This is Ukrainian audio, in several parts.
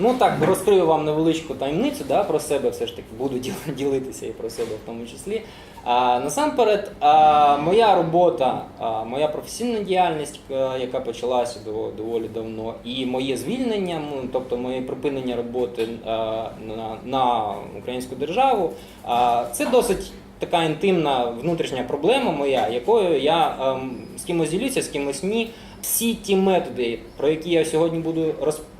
Ну так, розкрию вам невеличку таємницю да, про себе, все ж таки буду ділитися і про себе в тому числі. А, насамперед, а, моя робота, а, моя професійна діяльність, е, яка почалася до, доволі давно, і моє звільнення, тобто моє припинення роботи а, на, на українську державу, а, це досить така інтимна внутрішня проблема моя, якою я ем, з кимось ділюся, з кимось ні. Всі ті методи, про які я сьогодні буду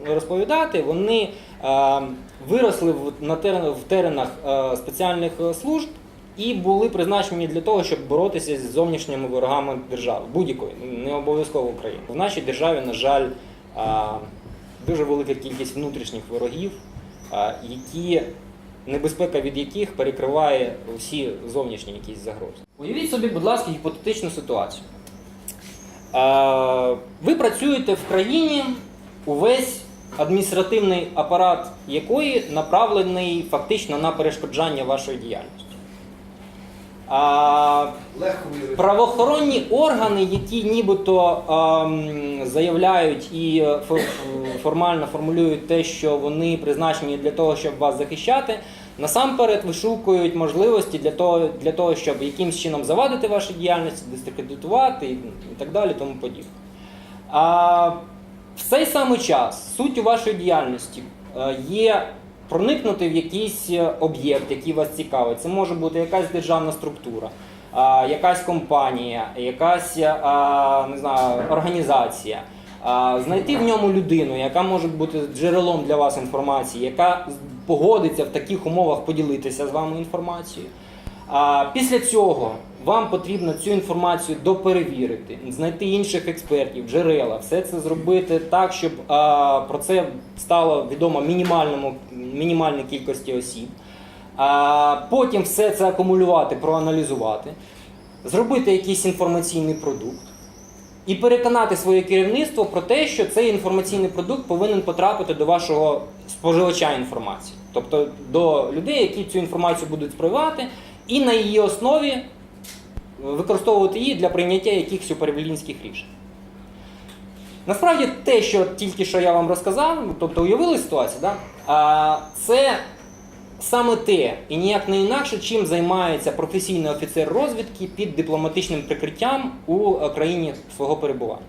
розповідати, вони е, виросли в, на терен- в теренах е, спеціальних служб і були призначені для того, щоб боротися з зовнішніми ворогами держави, будь-якої, не обов'язково України. В нашій державі, на жаль, е, дуже велика кількість внутрішніх ворогів, які небезпека від яких перекриває всі зовнішні якісь загрози. Уявіть собі, будь ласка, гіпотетичну ситуацію. Ви працюєте в країні, увесь адміністративний апарат якої направлений фактично на перешкоджання вашої діяльності. А, Правоохоронні органи, які нібито ем, заявляють і е, формально формулюють те, що вони призначені для того, щоб вас захищати, насамперед вишукують можливості для того, для того щоб якимсь чином завадити вашій діяльності, дискредитувати і, і так далі, тому подібне. А в цей самий час суттю вашої діяльності е, є проникнути в якийсь е, об'єкт, який вас цікавить. Це може бути якась державна структура, якась компанія, якась е, не знаю, організація. Знайти в ньому людину, яка може бути джерелом для вас інформації, яка погодиться в таких умовах поділитися з вами інформацією. А після цього вам потрібно цю інформацію доперевірити, знайти інших експертів, джерела, все це зробити так, щоб про це стало відомо мінімальному мінімальній кількості осіб. Потім все це акумулювати, проаналізувати, зробити якийсь інформаційний продукт і переконати своє керівництво про те, що цей інформаційний продукт повинен потрапити до вашого споживача інформації, тобто до людей, які цю інформацію будуть сприймати, і на її основі використовувати її для прийняття якихось управлінських рішень. Насправді, те, що тільки що я вам розказав, тобто уявили ситуацію, да? це саме те і ніяк не інакше, чим займається професійний офіцер розвідки під дипломатичним прикриттям у е, країні свого перебування.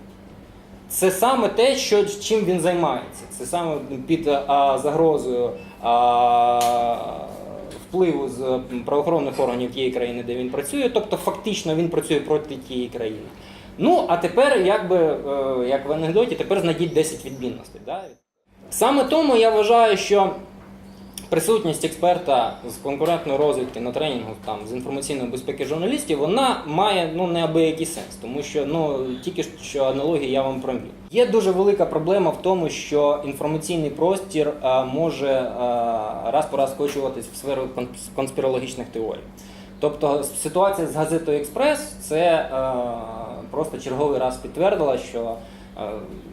Це саме те, що, чим він займається. Це саме під а, загрозою а, впливу з правоохоронних органів тієї країни, де він працює. Тобто, фактично він працює проти тієї країни. Ну, а тепер, якби, е, як в анекдоті, тепер знайдіть 10 відмінностей. Да? Саме тому я вважаю, що присутність експерта з конкурентної розвідки на тренінгу там, з інформаційної безпеки журналістів, вона має ну, неабиякий сенс, тому що ну, тільки що аналогії я вам провів. Є дуже велика проблема в тому, що інформаційний простір е, може е, раз по раз скочуватись в сферу кон- конспірологічних теорій. Тобто ситуація з газетою Експрес це е, просто черговий раз підтвердила, що е,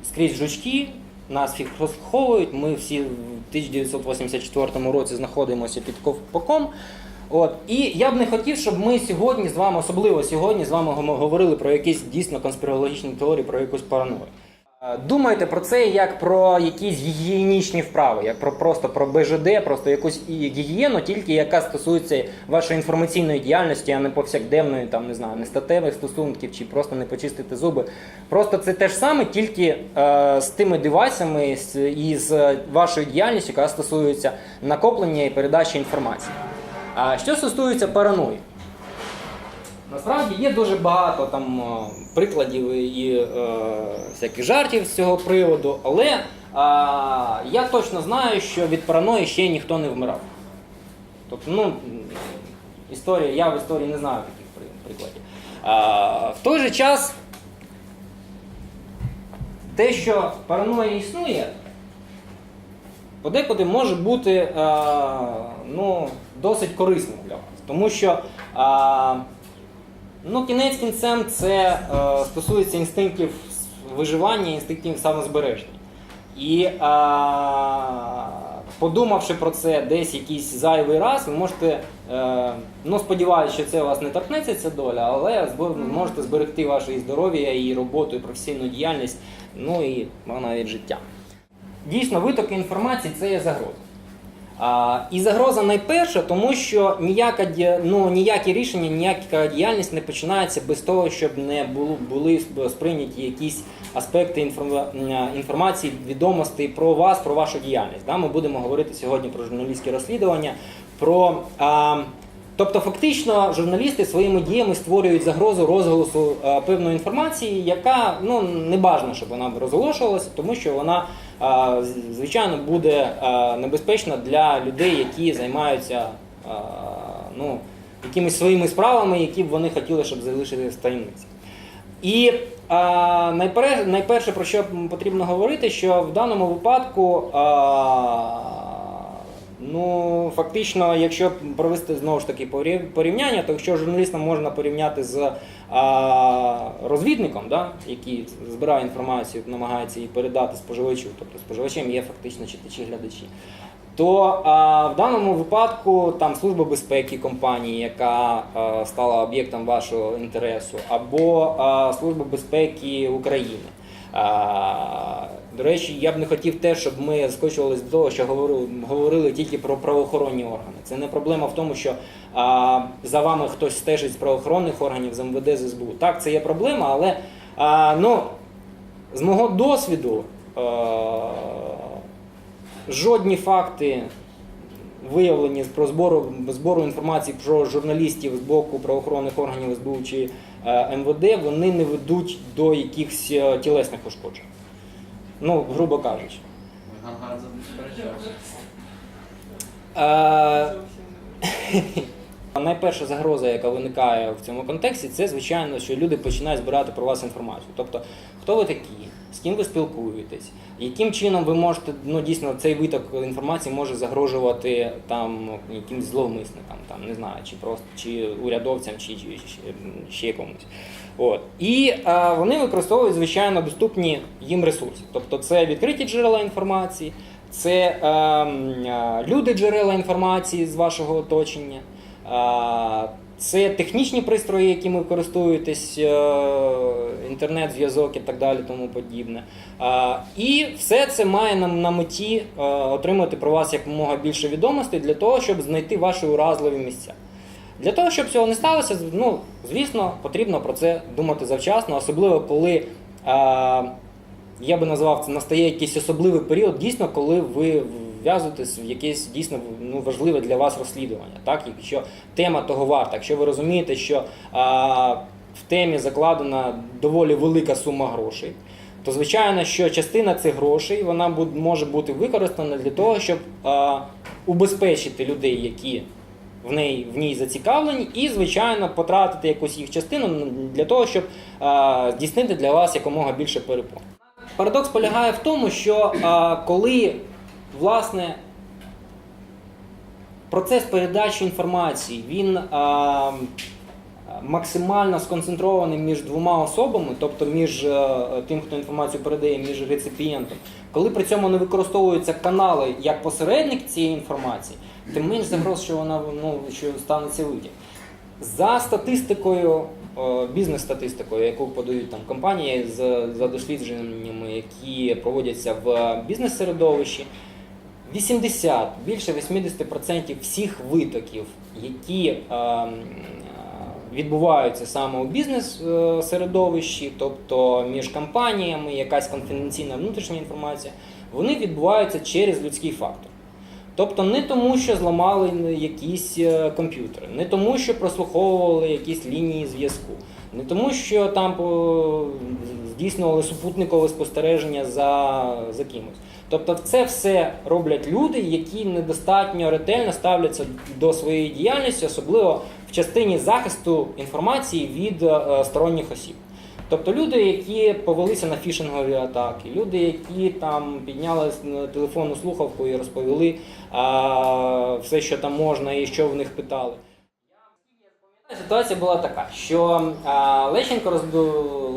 скрізь жучки, нас всіх розховують. Ми всі в 1984 році знаходимося під ковпаком. От і я б не хотів, щоб ми сьогодні з вами, особливо сьогодні, з вами говорили про якісь дійсно конспірологічні теорії, про якусь параною. Е, Думайте про це як про якісь гігієнічні вправи, як про просто про БЖД, просто якусь гігієну, тільки яка стосується вашої інформаційної діяльності, а не повсякденної, там не знаю, не статевих стосунків чи просто не почистити зуби. Просто це те ж саме, тільки е, з тими девайсами і з вашою діяльністю, яка стосується накоплення і передачі інформації. А що стосується параної? Насправді є дуже багато там е, прикладів і е, всяких жартів з цього приводу, але е, я точно знаю, що від параної ще ніхто не вмирав. Тобто, ну, історія, я в історії не знаю таких прикладів. А, в той же час, те, що параноя існує, подекуди може бути е, ну, досить корисним для вас. Тому що е, ну, кінець кінцем це е, стосується інстинктів виживання, інстинктів самозбереження. І е, подумавши про це десь якийсь зайвий раз, ви можете, е, ну сподіваюся, що це вас не торкнеться ця доля, але можете зберегти ваше і здоров'я, і роботу, і професійну діяльність, ну і навіть життя. дійсно витоки інформації це є загроза. І загроза найперша, тому що ніяка, ну, ніякі рішення, ніяка діяльність не починається без того, щоб не було, були сприйняті якісь аспекти інформа- інформації, відомостей про вас, про вашу діяльність. Да? Ми будемо говорити сьогодні про журналістське розслідування. Про, а, тобто, фактично, журналісти своїми діями створюють загрозу розголосу певної інформації, яка ну, не бажано, щоб вона розголошувалася, тому що вона, звичайно, буде небезпечна для людей, які займаються ну, якимись своїми справами, які б вони хотіли, щоб залишити в таємниці. І найперше, про що потрібно говорити, що в даному випадку, ну, фактично, якщо провести знову ж таки порів- порівняння, то якщо журналістам можна порівняти з а, розвідником, да, який збирає інформацію, намагається її передати споживачу, тобто споживачем є фактично читачі-глядачі. То а, в даному випадку там служба безпеки компанії, яка а, стала об'єктом вашого інтересу, або а, служба безпеки України. А, до речі, я б не хотів те, щоб ми скочувалися до того, що говорили, говорили тільки про правоохоронні органи. Це не проблема в тому, що а, за вами хтось стежить з правоохоронних органів, з МВД, з СБУ. Так, це є проблема, але а, ну, з мого досвіду. А, жодні факти виявлені про збору, збору інформації про журналістів з боку правоохоронних органів СБУ чи е, МВД, вони не ведуть до якихось е, тілесних ушкоджень. Ну, грубо кажучи. Е, Найперша загроза, яка виникає в цьому контексті, це звичайно, що люди починають збирати про вас інформацію. Тобто, хто ви такі, з ким ви спілкуєтесь, яким чином ви можете, ну дійсно цей виток інформації може загрожувати там якимсь зловмисникам, там не знаю, чи просто чи урядовцям, чи, чи, чи ще комусь. От. І е, вони використовують звичайно доступні їм ресурси. Тобто це відкриті джерела інформації, це е, е, люди джерела інформації з вашого оточення. А, Це технічні пристрої, якими користуєтесь, е, інтернет-зв'язок і так далі, тому подібне. А, І все це має на, на меті е, отримати про вас якомога більше відомостей для того, щоб знайти ваші уразливі місця. Для того, щоб цього не сталося, ну, звісно, потрібно про це думати завчасно, особливо коли. е, я би назвав це настає якийсь особливий період, дійсно, коли ви вв'язуєтесь в якесь дійсно ну, важливе для вас розслідування. Так? Якщо тема того варта, якщо ви розумієте, що а, в темі закладена доволі велика сума грошей, то звичайно, що частина цих грошей вона може бути використана для того, щоб а, убезпечити людей, які в неї в ній зацікавлені, і, звичайно, потратити якусь їх частину для того, щоб здійснити для вас якомога більше перепон. Парадокс полягає в тому, що коли власне процес передачі інформації він максимально сконцентрований між двома особами, тобто між е, тим, хто інформацію передає, між реципієнтом, коли при цьому не використовуються канали як посередник цієї інформації, тим менш загроз, що вона ну, що станеться витік. За статистикою, е, бізнес-статистикою, яку подають там компанії з за дослідженнями, які проводяться в бізнес-середовищі, 80, більше 80% всіх витоків, які е, відбуваються саме у бізнес-середовищі, тобто між компаніями, якась конфіденційна внутрішня інформація, вони відбуваються через людський фактор. Тобто не тому, що зламали якісь е, комп'ютери, не тому, що прослуховували якісь лінії зв'язку, не тому, що там здійснювали супутникове спостереження за, за кимось. Тобто це все роблять люди, які недостатньо ретельно ставляться до своєї діяльності, особливо частині захисту інформації від е, сторонніх осіб. Тобто люди, які повелися на фішингові атаки, люди, які там підняли телефонну слухавку і розповіли а, все, що там можна і що в них питали. Ситуація була така, що а, Лещенко розбу...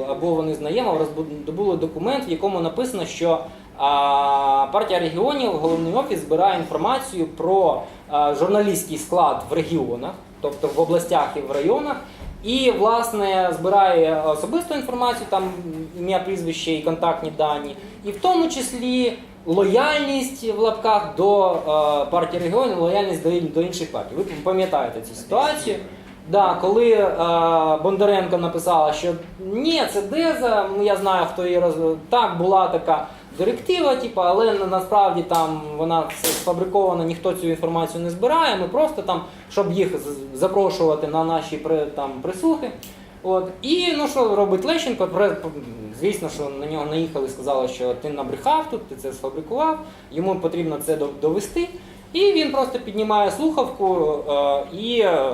або вони з Наємов роздобули документ, в якому написано, що а, партія регіонів, головний офіс збирає інформацію про а, журналістський склад в регіонах, тобто в областях і в районах, і власне збирає особисту інформацію, там ім'я, прізвище і контактні дані, і в тому числі лояльність в лапках до е, партії регіонів, лояльність до, до інших партій. Ви пам'ятаєте цю ситуацію. Да, коли е, Бондаренко написала, що ні, це Деза, ну, я знаю, хто її роз... Так, була така директива, типу, але насправді там вона сфабрикована, ніхто цю інформацію не збирає. Ми просто там, щоб їх запрошувати на наші там, прислухи. От. І ну що робить Лещенко? Звісно, що на нього наїхали, сказали, що ти набрехав тут, ти це сфабрикував, йому потрібно це довести. І він просто піднімає слухавку е, і е,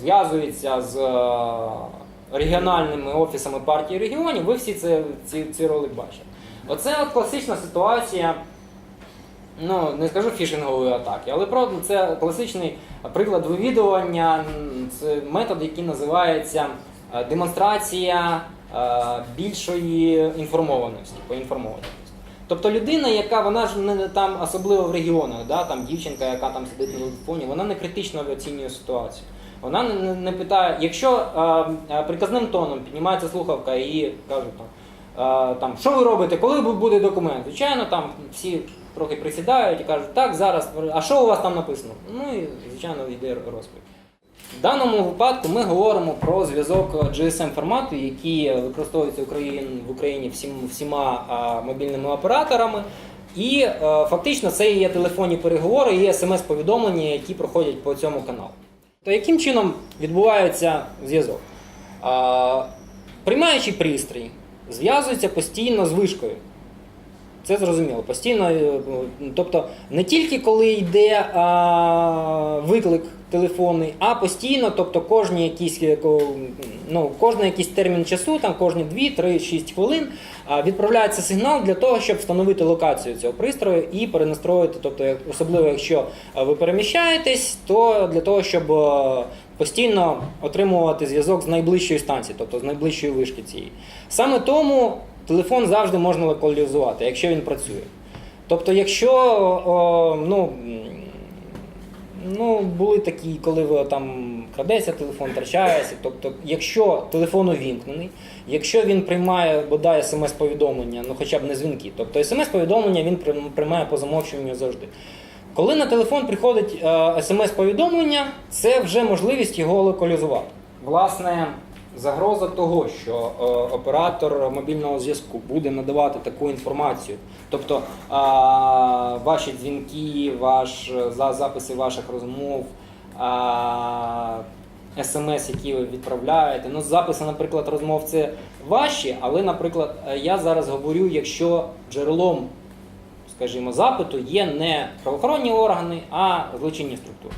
зв'язується з е, регіональними офісами партії регіонів. Ви всі це, ці, ці ролик бачите. Оце от класична ситуація ну не скажу фішингової атаки, але правда це класичний приклад вивідування. Це метод, який називається е, демонстрація е, більшої інформованості, поінформованості. Тобто людина, яка вона ж не там особливо в регіонах, да, там дівчинка, яка там сидить на телефоні, вона не критично оцінює ситуацію. Вона не, не, питає, якщо е, е, приказним тоном піднімається слухавка і кажуть. Е, там, що ви робите, коли буде документ? Звичайно, там всі трохи присідають і кажуть, так, зараз, а що у вас там написано? Ну і звичайно йде розповідь. В даному випадку ми говоримо про зв'язок GSM формату, який використовується в Україні, всіма мобільними операторами. І е, фактично це є телефонні переговори, і смс-повідомлення, які проходять по цьому каналу. То яким чином відбувається зв'язок? А, приймаючий пристрій зв'язується постійно з вишкою. Це зрозуміло. Постійно, е, тобто не тільки коли йде а, виклик телефонний, а постійно, тобто кожні якісь, е, ну, кожний якийсь термін часу, там кожні 2, 3, 6 хвилин відправляється сигнал для того, щоб встановити локацію цього пристрою і перенастроїти. Тобто, особливо якщо ви переміщаєтесь, то для того, щоб е, постійно отримувати зв'язок з найближчої станції, тобто з найближчої вишки цієї. Саме тому телефон завжди можна локалізувати, якщо він працює. Тобто, якщо о, ну, ну, були такі, коли ви там крадеться телефон, втрачається. Тобто, якщо телефон увімкнений, якщо він приймає бодай смс-повідомлення, ну хоча б не дзвінки, тобто смс-повідомлення він приймає по замовчуванню завжди. Коли на телефон приходить е, смс-повідомлення, це вже можливість його локалізувати. Власне, загроза того, що е, оператор мобільного зв'язку буде надавати таку інформацію, тобто ваші дзвінки, ваш, за записи ваших розмов, смс, які ви відправляєте. Ну, записи, наприклад, розмов це ваші, але, наприклад, я зараз говорю, якщо джерелом скажімо, запиту є не правоохоронні органи, а злочинні структури.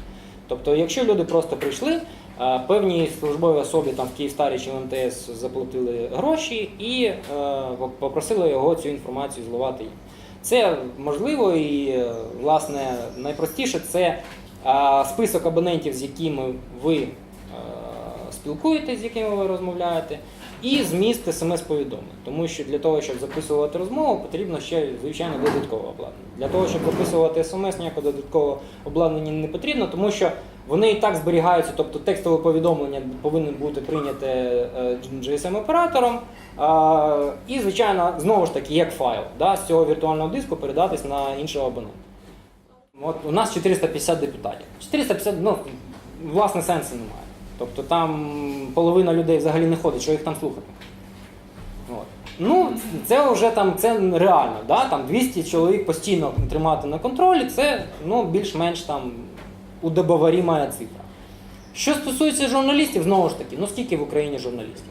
Тобто, якщо люди просто прийшли, е, певній службовій особі там в Київстарі чи в МТС заплатили гроші і е, попросили його цю інформацію зливати їм. Це можливо і е, власне найпростіше це список абонентів, з якими ви спілкуєтесь, з якими ви розмовляєте, і зміст смс-повідомлень. Тому що для того, щоб записувати розмову, потрібно ще, звичайно, додаткове обладнання. Для того, щоб записувати смс, ніякого додаткового обладнання не потрібно, тому що вони і так зберігаються, тобто текстове повідомлення повинно бути прийняте е, GSM-оператором. І, звичайно, знову ж таки, як файл, да, з цього віртуального диску передатись на іншого абонента. От у нас 450 депутатів. 450, ну, власне, сенсу немає. Тобто там половина людей взагалі не ходить, що їх там слухати. От. Ну, це вже там це реально. Да? Там 200 чоловік постійно тримати на контролі, це ну, більш-менш там удобоваріма цифра. Що стосується журналістів, знову ж таки, ну скільки в Україні журналістів?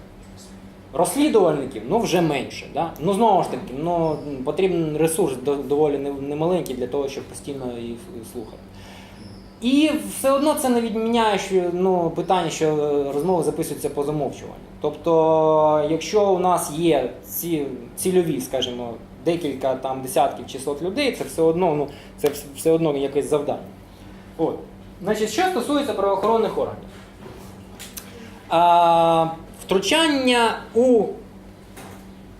Розслідувальників ну вже менше. Да? Ну знову ж таки, ну, потрібен ресурс доволі немаленький для того, щоб постійно їх слухати. І все одно це не відміняє що, ну, питання, що е, розмови записуються по замовчуванню. Тобто, якщо у нас є ці цільові, скажімо, декілька там десятків чи сот людей, це все одно, ну, це все одно якесь завдання. От. Значить, що стосується правоохоронних органів. А, втручання у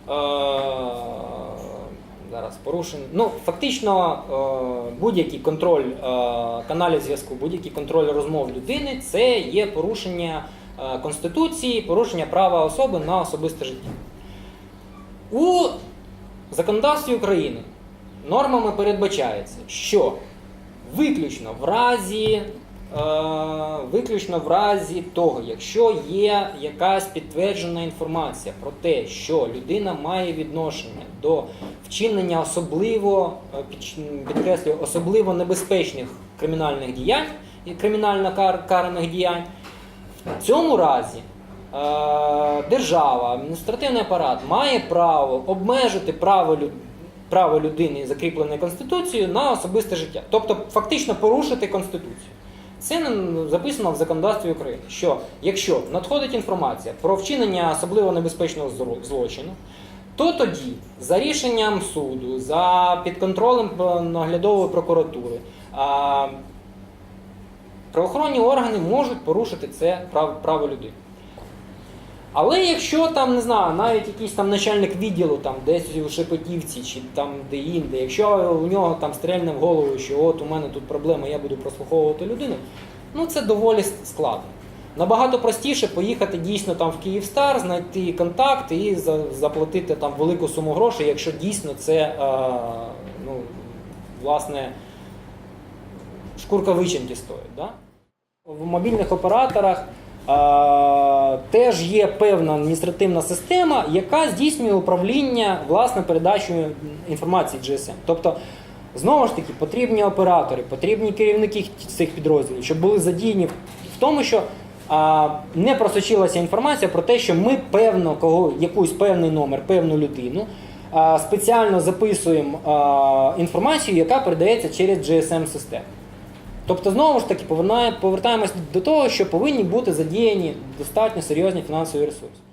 е, зараз порушень. Ну, фактично, е, будь-який контроль е, каналів зв'язку, будь-який контроль розмов людини це є порушення е, Конституції, порушення права особи на особисте життя. У законодавстві України нормами передбачається, що виключно в разі, виключно в разі того, якщо є якась підтверджена інформація про те, що людина має відношення до вчинення особливо, е, підкреслюю, особливо небезпечних кримінальних діянь і кримінально кар- караних діянь, в цьому разі е, держава, адміністративний апарат має право обмежити право, право людини, закріплене Конституцією, на особисте життя. Тобто фактично порушити Конституцію. Це записано в законодавстві України, що якщо надходить інформація про вчинення особливо небезпечного злочину, то тоді за рішенням суду, за підконтролем наглядової прокуратури, правоохоронні органи можуть порушити це право людини. Але якщо там не знаю, навіть якийсь там начальник відділу, там десь у Шепетівці чи там де інде, якщо у нього там стрельне в голову, що от у мене тут проблема, я буду прослуховувати людину, ну це доволі складно. Набагато простіше поїхати дійсно там в Київстар, знайти контакт і за- заплатити там велику суму грошей, якщо дійсно це е, ну, власне шкурка вичинки стоїть. Да? В мобільних операторах теж є певна адміністративна система, яка здійснює управління власне передачею інформації GSM. Тобто, знову ж таки, потрібні оператори, потрібні керівники цих підрозділів, щоб були задіяні в тому, що е, не просочилася інформація про те, що ми певно кого якийсь певний номер, певну людину. Спеціально записуємо е, інформацію, яка передається через GSM-систему. Тобто, знову ж таки, повертаємось до того, що повинні бути задіяні достатньо серйозні фінансові ресурси.